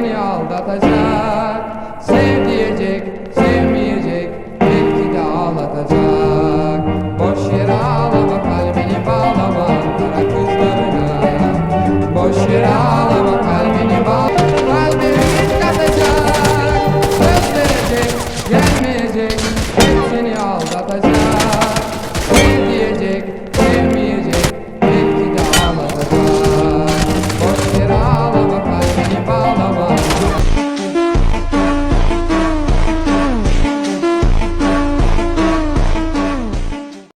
seni aldatacak.